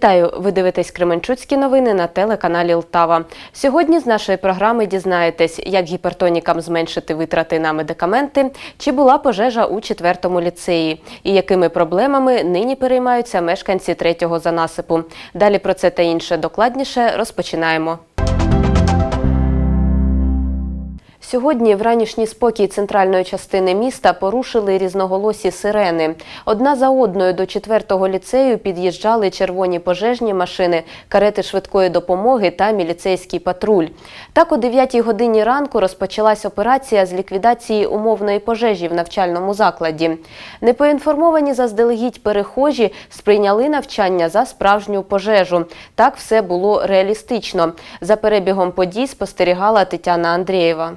Вітаю! Ви дивитесь Кременчуцькі новини на телеканалі Лтава. Сьогодні з нашої програми дізнаєтесь, як гіпертонікам зменшити витрати на медикаменти, чи була пожежа у четвертому ліцеї, і якими проблемами нині переймаються мешканці третього занасипу. Далі про це та інше докладніше розпочинаємо. Сьогодні в ранішній спокій центральної частини міста порушили різноголосі сирени. Одна за одною до четвертого ліцею під'їжджали червоні пожежні машини, карети швидкої допомоги та міліцейський патруль. Так о 9-й годині ранку розпочалась операція з ліквідації умовної пожежі в навчальному закладі. Непоінформовані заздалегідь перехожі сприйняли навчання за справжню пожежу. Так все було реалістично. За перебігом подій спостерігала Тетяна Андрієва.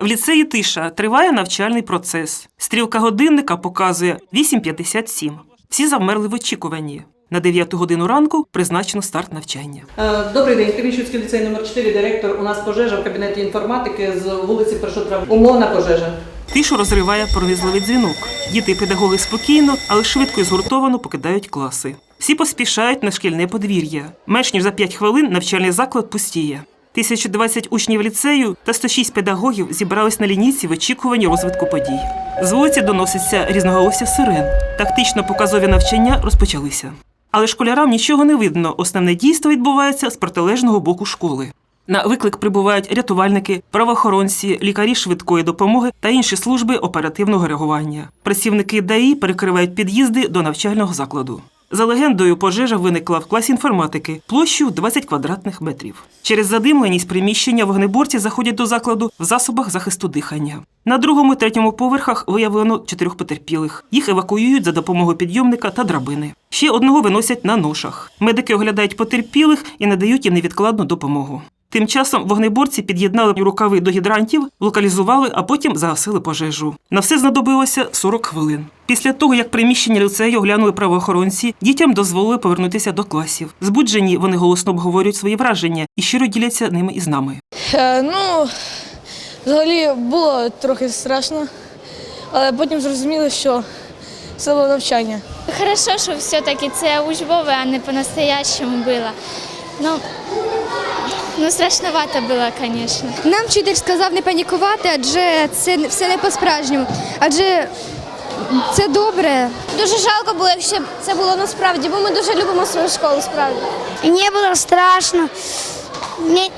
В ліцеї тиша триває навчальний процес. Стрілка годинника показує 8.57. Всі завмерли в очікуванні. На 9 годину ранку призначено старт навчання. Е, Добрий день, Кремічуцький ліцей номер 4 директор. У нас пожежа в кабінеті інформатики з вулиці Першотрав. Умовна пожежа. Тишу розриває пронизливий дзвінок. Діти і педагоги спокійно, але швидко і згуртовано покидають класи. Всі поспішають на шкільне подвір'я. Менш ніж за 5 хвилин навчальний заклад пустіє. 1020 учнів ліцею та 106 педагогів зібрались на лінійці в очікуванні розвитку подій. З вулиці доноситься різноголосся сирен. Тактично показові навчання розпочалися. Але школярам нічого не видно. Основне дійство відбувається з протилежного боку школи. На виклик прибувають рятувальники, правоохоронці, лікарі швидкої допомоги та інші служби оперативного реагування. Працівники ДАІ перекривають під'їзди до навчального закладу. За легендою, пожежа виникла в класі інформатики площею 20 квадратних метрів. Через задимленість приміщення вогнеборці заходять до закладу в засобах захисту дихання. На другому і третьому поверхах виявлено чотирьох потерпілих. Їх евакуюють за допомогою підйомника та драбини. Ще одного виносять на ношах. Медики оглядають потерпілих і надають їм невідкладну допомогу. Тим часом вогнеборці під'єднали рукави до гідрантів, локалізували, а потім загасили пожежу. На все знадобилося 40 хвилин. Після того, як приміщення ліцею оглянули правоохоронці, дітям дозволили повернутися до класів. Збуджені вони голосно обговорюють свої враження і щиро діляться ними із нами. Е, ну, взагалі було трохи страшно, але потім зрозуміли, що це було навчання. Хорошо, що все-таки це учбове, а не по-настоящему було. Ну, ну страшновато було, звісно. Нам вчитель сказав не панікувати, адже це все не по-справжньому. Адже це добре. Дуже жалко було, якщо б це було насправді, бо ми дуже любимо свою школу, справді. Мне было страшно. Мне,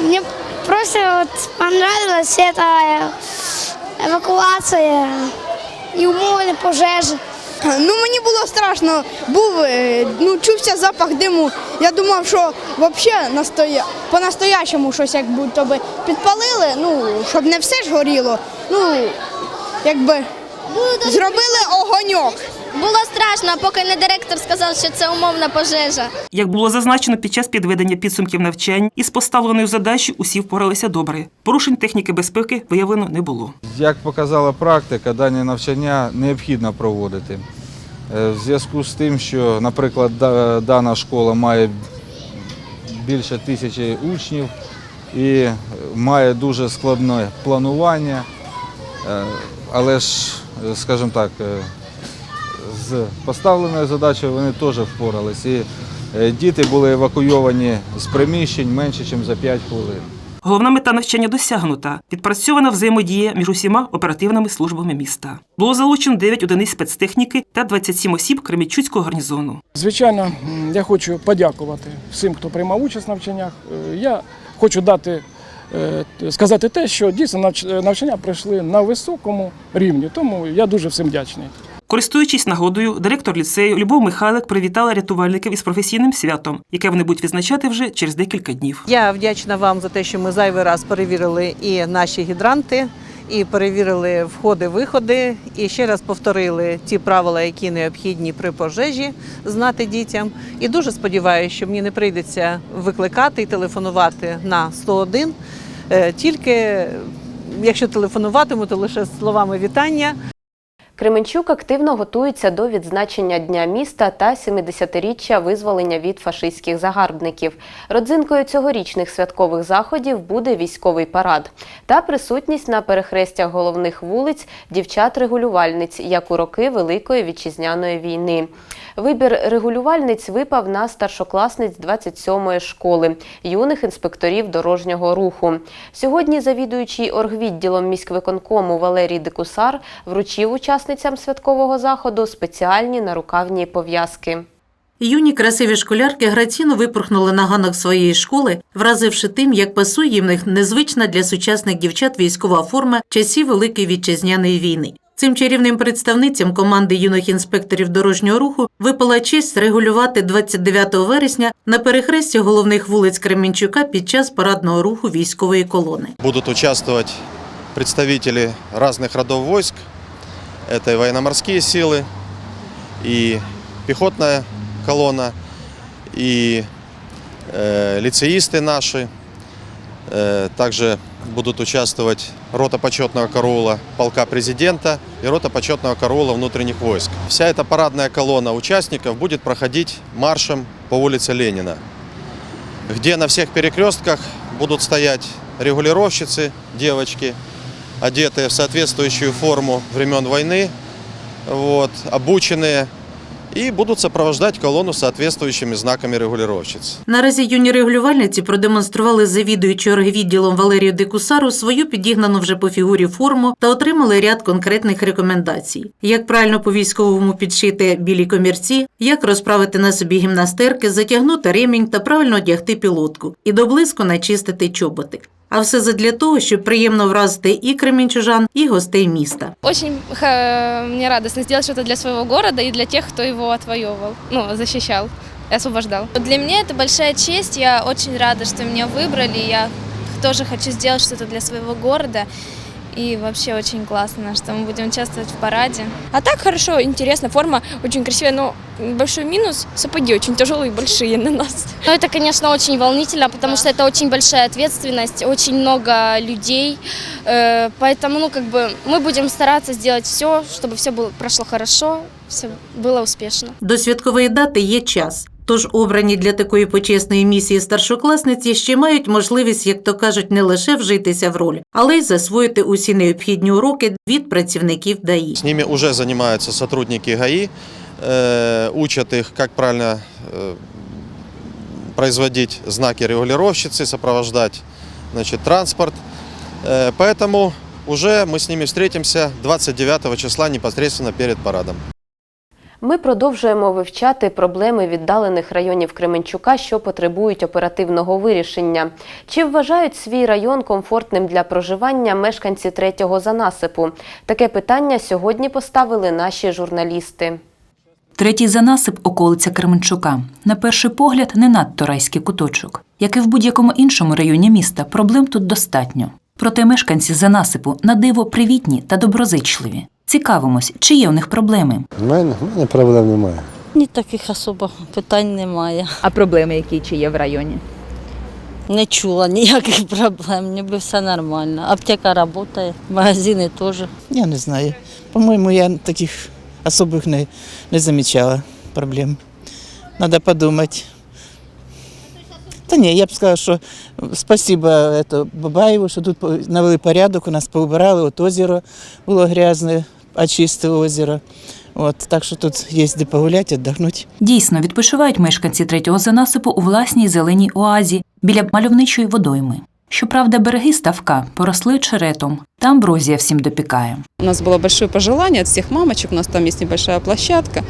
мне просто вот понравилась эта э, эвакуация и умовні пожежі. Ну мені було страшно, був е, ну чувся запах диму. Я думав, що взагалі настоя... по-настоящому щось як будто би підпалили, ну щоб не все ж горіло. Ну якби зробили огоньок. Було страшно, поки не директор сказав, що це умовна пожежа. Як було зазначено під час підведення підсумків навчань, із поставленою задачею усі впоралися добре. Порушень техніки безпеки виявлено не було. Як показала практика, дані навчання необхідно проводити. Е, В зв'язку з тим, що, наприклад, дана школа має більше тисячі учнів і має дуже складне планування, Е, але ж, е, скажімо так, з поставленою задачею вони теж впорались. І е, діти були евакуйовані з приміщень менше, ніж за 5 хвилин. Головна мета навчання досягнута. Відпрацьована взаємодія між усіма оперативними службами міста. Було залучено 9 одиниць спецтехніки та 27 осіб Кремічуцького гарнізону. Звичайно, я хочу подякувати всім, хто приймав участь в навчаннях. Е, Я хочу дати е, сказати те, що дійсно навч- навчання пройшли на високому рівні. Тому я дуже всім вдячний. Користуючись нагодою, директор ліцею Любов Михайлик привітала рятувальників із професійним святом, яке вони будуть відзначати вже через декілька днів. Я вдячна вам за те, що ми зайвий раз перевірили і наші гідранти, і перевірили входи-виходи, і ще раз повторили ті правила, які необхідні при пожежі знати дітям. І дуже сподіваюся, що мені не прийдеться викликати і телефонувати на 101, е, тільки якщо телефонуватиму, то лише словами вітання. Кременчук активно готується до відзначення Дня міста та 70-річчя визволення від фашистських загарбників. Родзинкою цьогорічних святкових заходів буде військовий парад та присутність на перехрестях головних вулиць дівчат-регулювальниць, як у роки Великої вітчизняної війни. Вибір регулювальниць випав на старшокласниць 27-ї школи, юних інспекторів дорожнього руху. Сьогодні завідуючий оргвідділом міськвиконкому Валерій Декусар вручив учасницям святкового заходу спеціальні нарукавні пов'язки. Юні красиві школярки граційно випорхнули на ганок своєї школи, вразивши тим, як пасує їм них незвична для сучасних дівчат військова форма часів Великої вітчизняної війни. Цим чарівним представницям команди юних інспекторів дорожнього руху випала честь регулювати 29 вересня на перехресті головних вулиць Кременчука під час парадного руху військової колони. Будут участвовать представители разных родов войск. Это и военно-морские силы, и пехотная колонна, и э, лицеисты наши. Э, также будут участвовать рота почетного караула полка президента и рота почетного караула внутренних войск. Вся эта парадная колонна участников будет проходить маршем по улице Ленина где на всех перекрестках будут стоять регулировщицы, девочки, одетые в соответствующую форму времен войны, вот, обученные, и будут сопровождать колонну соответствующими знаками регулировщиц. Наразі юні регулювальниці продемонстрували завідуючи оргвідділом Валерію Декусару свою підігнану вже по фігурі форму та отримали ряд конкретних рекомендацій: як правильно по військовому підшити білі комірці, як розправити на собі гімнастерки, затягнути ремінь та правильно одягти пілотку і доблиску начистити чоботи. А все задля того, щоб приємно вразити і кремінчужан, і гостей міста. Очень ха, мне радостно сделать что-то для своего города и для тех, кто его отвоевывал, ну, защищал и освобождал. Для меня это большая честь. Я очень рада, что меня выбрали. Я тоже хочу сделать что-то для своего города. И вообще очень классно, что мы будем участвовать в параде. А так хорошо, интересно, форма очень красивая, но большой минус – сапоги очень тяжелые и большие на нас. Ну, это, конечно, очень волнительно, потому что это очень большая ответственность, очень много людей. Э, Поэтому, ну, как бы мы будем стараться сделать все, чтобы все было, прошло хорошо, все было успешно. До святкової дати є час. Тож обрані для такої почесної місії старшокласниці ще мають можливість, як то кажуть, не лише вжитися в роль, але й засвоїти усі необхідні уроки від працівників ДАІ. С ними уже занимаются сотрудники ГАИ, э, учат их, как правильно э, производить знаки регулировщицы, сопровождать значит, транспорт. Э, поэтому уже мы с ними встретимся 29 числа непосредственно перед парадом. Ми продовжуємо вивчати проблеми віддалених районів Кременчука, що потребують оперативного вирішення. Чи вважають свій район комфортним для проживання мешканці третього занасипу? Таке питання сьогодні поставили наші журналісти. Третій занасип околиця Кременчука. На перший погляд, не надто райський куточок. Як і в будь-якому іншому районі міста, проблем тут достатньо. Проте мешканці занасипу на диво привітні та доброзичливі. Цікавимось, чи є у них проблеми. У мене, у мене проблем немає. Ні, таких особо питань немає. А проблеми, які чи є в районі? Не чула ніяких проблем, ніби все нормально. Аптека працює, магазини теж. Я не знаю. По-моєму, я таких особих не, не замічала проблем. Надо подумати. Та ні, я б сказала, що спасибо это, Бабаєву, що тут навели порядок, у нас поубирали, от озеро було грязне, очистили озеро. От, так що тут є де погуляти, віддохнути. Дійсно, відпочивають мешканці третього занасипу у власній зеленій оазі біля мальовничої водойми. Щоправда, береги ставка поросли черетом, та амброзія всім допікає. У нас было большое пожелание от всех мамочек, у нас там есть небольшая площадка.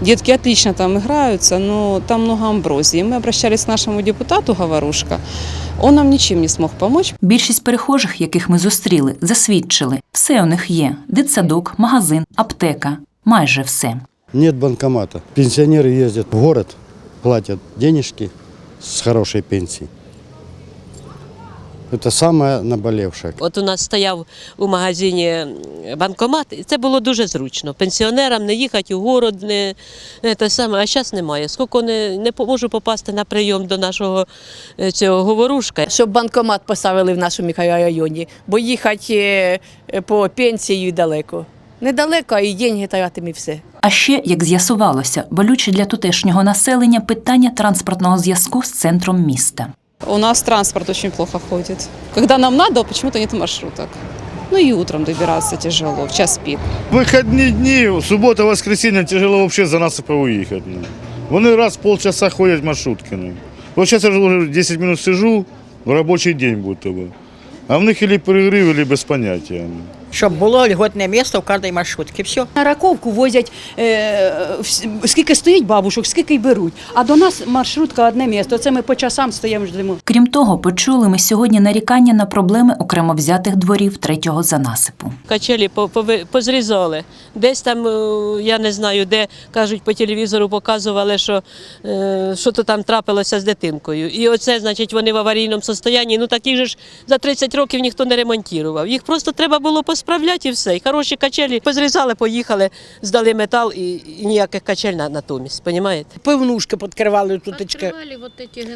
Детки отлично там играются, но там много амброзии. Мы обращались к нашему депутату Говорушка. Он нам нічим не смог помочь. Більшість перехожих, яких ми зустріли, засвідчили, все у них є: дитсадок, магазин, аптека, майже все. Нет банкомата. Пенсіонери їздять в город, платять денежки з хорошої пенсии. Это самое наболевшее. От у нас стояв у магазині банкомат, і це було дуже зручно. Пенсіонерам не їхати у город, не, не те саме, а зараз немає. Скільки не, не можу попасти на прийом до нашого е, цього говорушка. Щоб банкомат поставили в нашому мікрорайоні, бо їхати е, по пенсії далеко. Недалеко і деньги тратимо і все. А ще, як з'ясувалося, болюче для тутешнього населення питання транспортного зв'язку з центром міста. У нас транспорт очень плохо ходит. Когда нам надо, почему-то нет маршруток. Ну и утром добираться тяжело, в час пик. Вихідні дні, субота, воскресенье тяжело взагалі за насипи уїхати. Ну. Вони раз в полчаса ходять маршрутки. Ну. Вот сейчас я вже 10 минут сижу, в робочий день будто бы. А в них или перерыв, или без поняття. Щоб було льготне місце в кожній маршрутці. Все. На раковку возять е, скільки стоїть бабушок, скільки й беруть. А до нас маршрутка одне місто. Це ми по часам стоїмо ждемо. Крім того, почули ми сьогодні нарікання на проблеми окремо взятих дворів третього занасипу. Качелі позрізали. Десь там, е, я не знаю, де кажуть, по телевізору показували, що е, що то там трапилося з дитинкою. І оце, значить, вони в аварійному стані. Ну такі же ж за 30 років ніхто не ремонтував. Їх просто треба було посправляти і все. І хороші качелі позрізали, поїхали, здали метал і, і ніяких качель на, натомість. Понімаєте? Пивнушки підкривали тут.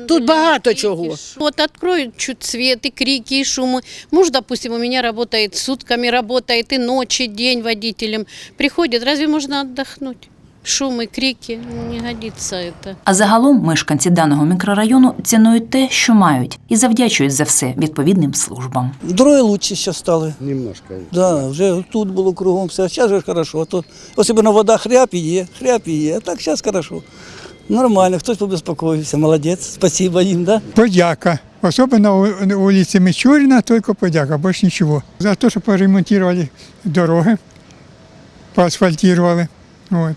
Тут багато чого. Вот откроют чуть свет, и крики, и шумы. Муж, допустим, у меня работает сутками, работает и ночі, и день водителем. Приходит, разве можно отдохнуть? Шум и крики, ну, не годится это. А загалом мешканці даного мікрорайону цінують те, що мають, і завдячують за все відповідним службам. Дороги лучше зараз стали. Немножко. Да, вже тут було кругом все. Зараз же хорошо. А то особливо вода хряп є, хряп є. А так зараз хорошо. Нормально, хтось побезпокоївся. Молодець. Спасибо їм, да? Подяка. Особенно у- на улице Мичурина только подяка, больше ничего. За то, что поремонтировали дороги, поасфальтировали. Вот.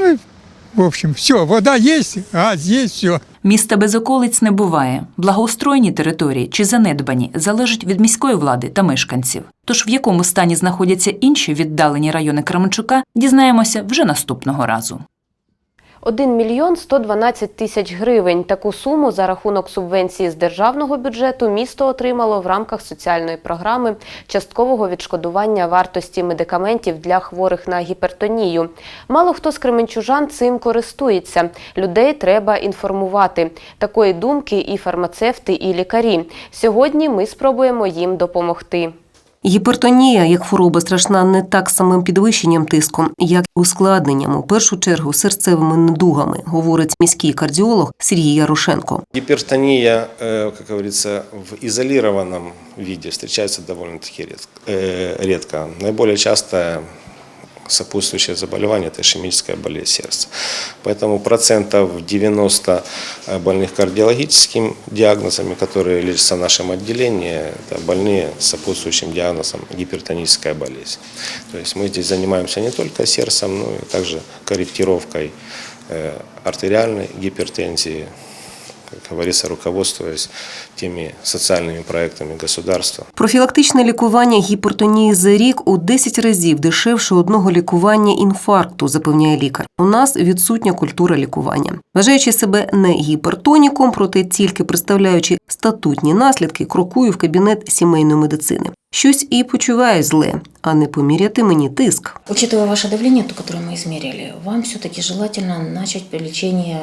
Ну в общем, все, вода есть, газ есть, все. Міста без околиць не буває. Благоустроєні території чи занедбані залежать від міської влади та мешканців. Тож в якому стані знаходяться інші віддалені райони Кременчука, дізнаємося вже наступного разу. 1 мільйон 112 тисяч гривень. Таку суму за рахунок субвенції з державного бюджету місто отримало в рамках соціальної програми часткового відшкодування вартості медикаментів для хворих на гіпертонію. Мало хто з кременчужан цим користується. Людей треба інформувати. Такої думки і фармацевти, і лікарі. Сьогодні ми спробуємо їм допомогти. Гіпертонія як хвороба страшна не так самим підвищенням тиску, як і ускладненням, у першу чергу серцевими недугами, говорить міський кардіолог Сергій Ярошенко. Гіпертонія, як говориться, в ізолірованому віді зустрічається доволі таки рідко. Найбільш частое сопутствующее заболевание – это ишемическая болезнь сердца. Поэтому процентов 90 больных кардиологическим диагнозами, которые лечатся в нашем отделении, это больные с сопутствующим диагнозом гипертоническая болезнь. То есть мы здесь занимаемся не только сердцем, но и также корректировкой э, артериальной гипертензии, как говорится, руководствуясь теми социальными проектами государства. Профілактичне лікування гіпертонії за рік у 10 разів дешевше одного лікування інфаркту, запевняє лікар. У нас відсутня культура лікування. Вважаючи себе не гіпертоніком, проте тільки представляючи статутні наслідки, крокую в кабінет сімейної медицини. Щось і почуваю зле, а не поміряти мені тиск. Учитывая ваше давление, то, которое мы измерили, вам все-таки желательно начать лечение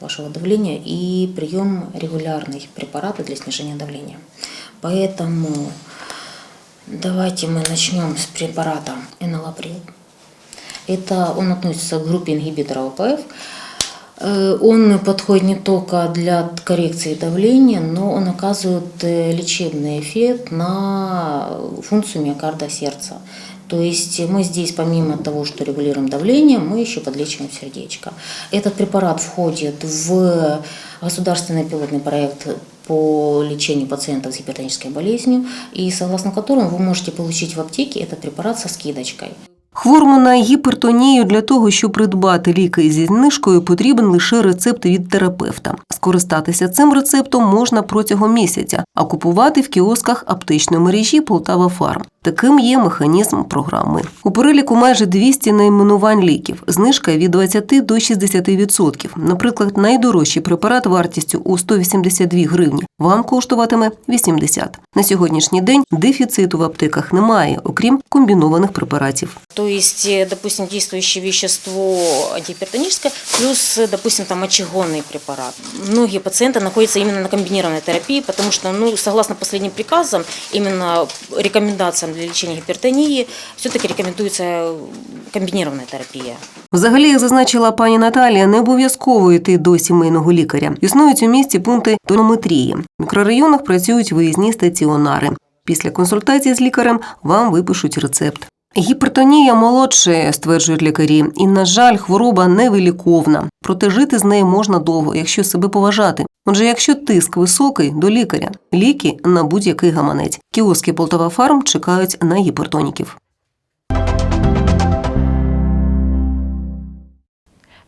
вашего давления и прием регулярных препаратов для снижения давления. Поэтому давайте мы начнем с препарата энолаприл. Это он относится к группе ингибиторов ОПФ. Э, Он подходит не только для коррекции давления, но он оказывает э, лечебный эффект на функцию миокарда сердца. То есть мы здесь помимо того, что регулируем давление, мы еще подлечиваем сердечко. Этот препарат входит в государственный пилотный проект по лечению пациентов с гипертонической болезнью, и согласно которому вы можете получить в аптеке этот препарат со скидочкой. Хворому на гіпертонію для того, щоб придбати ліки зі знижкою, потрібен лише рецепт від терапевта. Скористатися цим рецептом можна протягом місяця, а купувати в кіосках аптечної мережі Полтава Фарм. Таким є механізм програми. У переліку майже 200 найменувань ліків. Знижка від 20 до 60%. Наприклад, найдорожчий препарат вартістю у 182 гривні вам коштуватиме 80. На сьогоднішній день дефіциту в аптеках немає, окрім комбінованих препаратів. То есть, э, допустим, действующее вещество антигипертоническое, плюс, э, допустим, там мочегонный препарат. Многие пациенты находятся именно на комбинированной терапии, потому что, ну, согласно последним приказам, именно рекомендациям для лечения гипертонии, все-таки рекомендуется комбинированная терапия. Взагалі, як зазначила пані Наталія, не обов'язково йти до сімейного лікаря. Існують у місті пункти тонометрії. В мікрорайонах працюють виїзні стаціонари. Після консультації з лікарем вам випишуть рецепт. Гіпертонія молодше, стверджують лікарі, і, на жаль, хвороба невиліковна. Проте жити з нею можна довго, якщо себе поважати. Отже, якщо тиск високий, до лікаря. Ліки на будь-який гаманець. Кіоски Полтава Фарм чекають на гіпертоніків.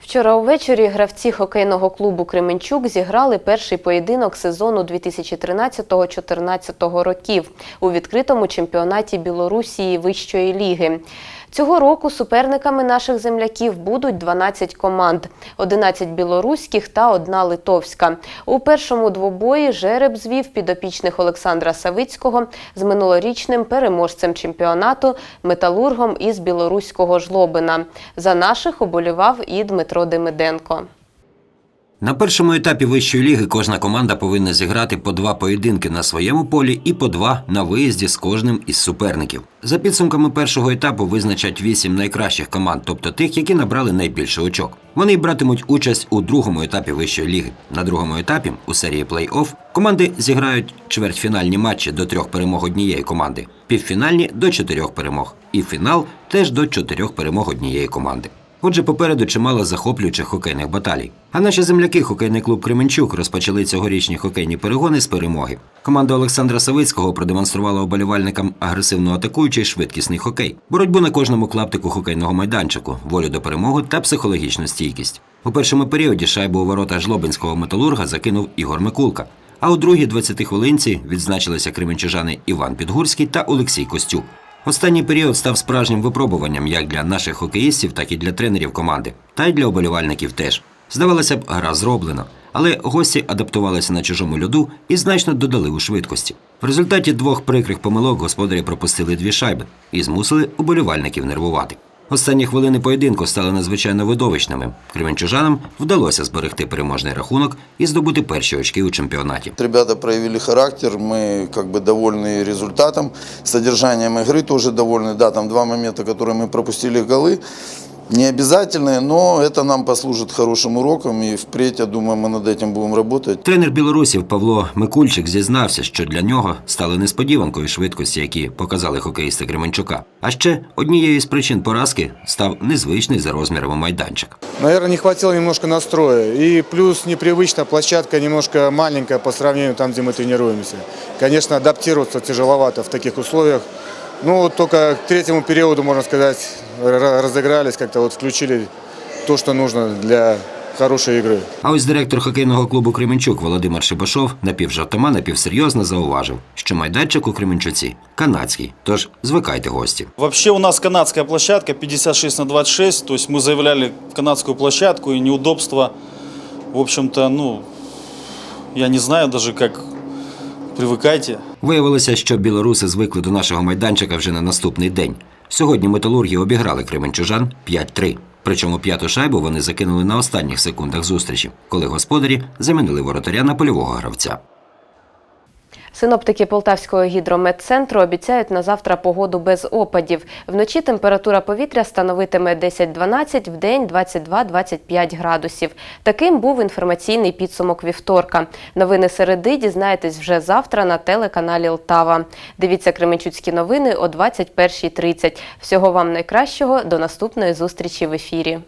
Вчора увечері гравці хокейного клубу Кременчук зіграли перший поєдинок сезону 2013-14 років у відкритому чемпіонаті Білорусії вищої ліги. Цього року суперниками наших земляків будуть 12 команд: 11 білоруських та одна литовська. У першому двобої жереб звів підопічних Олександра Савицького з минулорічним переможцем чемпіонату металургом із білоруського жлобина. За наших оболівав і Дмитро Демиденко. На першому етапі вищої ліги кожна команда повинна зіграти по два поєдинки на своєму полі і по два на виїзді з кожним із суперників. За підсумками першого етапу визначать вісім найкращих команд, тобто тих, які набрали найбільше очок. Вони братимуть участь у другому етапі вищої ліги. На другому етапі у серії плей-офф команди зіграють чвертьфінальні матчі до трьох перемог однієї команди, півфінальні до чотирьох перемог, і фінал теж до чотирьох перемог однієї команди. Отже, попереду чимало захоплюючих хокейних баталій. А наші земляки, хокейний клуб Кременчук, розпочали цьогорічні хокейні перегони з перемоги. Команда Олександра Савицького продемонструвала оболівальникам агресивно атакуючий швидкісний хокей, боротьбу на кожному клаптику хокейного майданчику, волю до перемоги та психологічну стійкість. У першому періоді шайбу у ворота жлобинського металурга закинув Ігор Микулка. А у другій 20 хвилинці відзначилися кременчужани Іван Підгурський та Олексій Костюк. Останній період став справжнім випробуванням як для наших хокеїстів, так і для тренерів команди, та й для оболівальників теж. Здавалося б, гра зроблена, але гості адаптувалися на чужому льоду і значно додали у швидкості. В результаті двох прикрих помилок господарі пропустили дві шайби і змусили оболівальників нервувати. Останні хвилини поєдинку стали надзвичайно видовищними. Кременчужанам вдалося зберегти переможний рахунок і здобути перші очки у чемпіонаті. Ребята проявили характер, мы как бы довольны результатом, содержанием игры тоже довольны. Да, там два момента, которые мы пропустили голы, не обязательные, но это нам послужит хорошим уроком и впредь, я думаю, мы над этим будем работать. Тренер білорусів Павло Микульчик зізнався, що для нього стали несподіванкою швидкості, які показали хокеїсти Кременчука. А ще однією з причин поразки став незвичний за розмірами майданчик. Наверное, не хватило немножко настроя. И плюс непривычно, площадка немножко маленькая по сравнению там, где мы тренируемся. Конечно, адаптироваться тяжеловато в таких условиях. Ну, вот только к третьему периоду, можно сказать, ра- разыгрались, как-то вот включили то, что нужно для хорошей игры. А ось директор хокейного клубу Кременчук Володимир Шибашов напівжартома, напівсерйозно зауважив, що майданчик у Кременчуці канадський, тож звикайте гості. Вообще у нас канадская площадка 56 на 26, то есть мы заявляли канадскую площадку и неудобства, в общем-то, ну, я не знаю даже как, привыкайте. Виявилося, що білоруси звикли до нашого майданчика вже на наступний день. Сьогодні металурги обіграли кременчужан 5-3. Причому п'яту шайбу вони закинули на останніх секундах зустрічі, коли господарі замінили воротаря на польового гравця. Синоптики Полтавського гідрометцентру обіцяють на завтра погоду без опадів. Вночі температура повітря становитиме 10-12, вдень 22-25 градусів. Таким був інформаційний підсумок вівторка. Новини середи дізнаєтесь вже завтра на телеканалі Лтава. Дивіться Кременчуцькі новини о 21.30. Всього вам найкращого. До наступної зустрічі в ефірі.